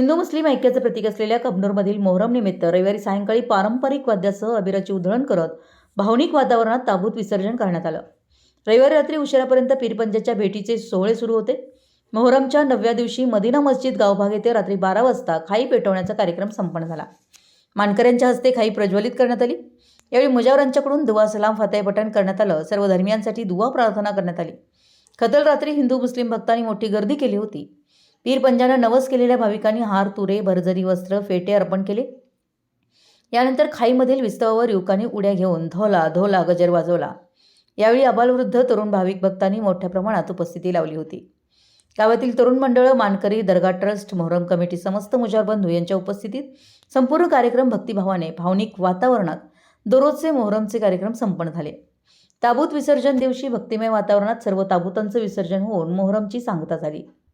हिंदू मुस्लिम ऐक्याचं प्रतीक असलेल्या कबनूरमधील मोहरम निमित्त रविवारी सायंकाळी पारंपरिक वाद्यासह अबिराची उधळण करत भावनिक वातावरणात ताबूत विसर्जन करण्यात आलं. रविवारी रात्री उशिरापर्यंत पीरपंजाच्या भेटीचे सोहळे सुरू होते. मोहरमच्या नवव्या दिवशी मदिना मस्जिद गावभाग येथे रात्री बारा वाजता खाई पेटवण्याचा कार्यक्रम संपन्न झाला. मानकऱ्यांच्या हस्ते खाई प्रज्वलित करण्यात आली. यावेळी मुजावरांच्याकडून दुवा सलाम फतेह पठण करण्यात आलं. सर्व धर्मियांसाठी दुवा प्रार्थना करण्यात आली. खतल रात्री हिंदू मुस्लिम भक्तांनी मोठी गर्दी केली होती. पीरपंजानं नवस केलेल्या भाविकांनी हार तुरे भरजरी वस्त्र फेटे अर्पण केले. यानंतर खाईमधील विस्तवावर युवकांनी उड्या घेऊन धोला धोला गजर वाजवला. यावेळी अबालवृद्ध तरुण भाविक भक्तांनी मोठ्या प्रमाणात उपस्थिती लावली होती. गावातील तरुण मंडळं मानकरी दर्गा ट्रस्ट मोहरम कमिटी समस्त मुजार बंधू यांच्या उपस्थितीत संपूर्ण कार्यक्रम भक्तिभावाने भावनिक वातावरणात दररोजचे मोहरमचे कार्यक्रम संपन्न झाले. ताबूत विसर्जन दिवशी भक्तिमय वातावरणात सर्व ताबूतांचं विसर्जन होऊन मोहरमची सांगता झाली.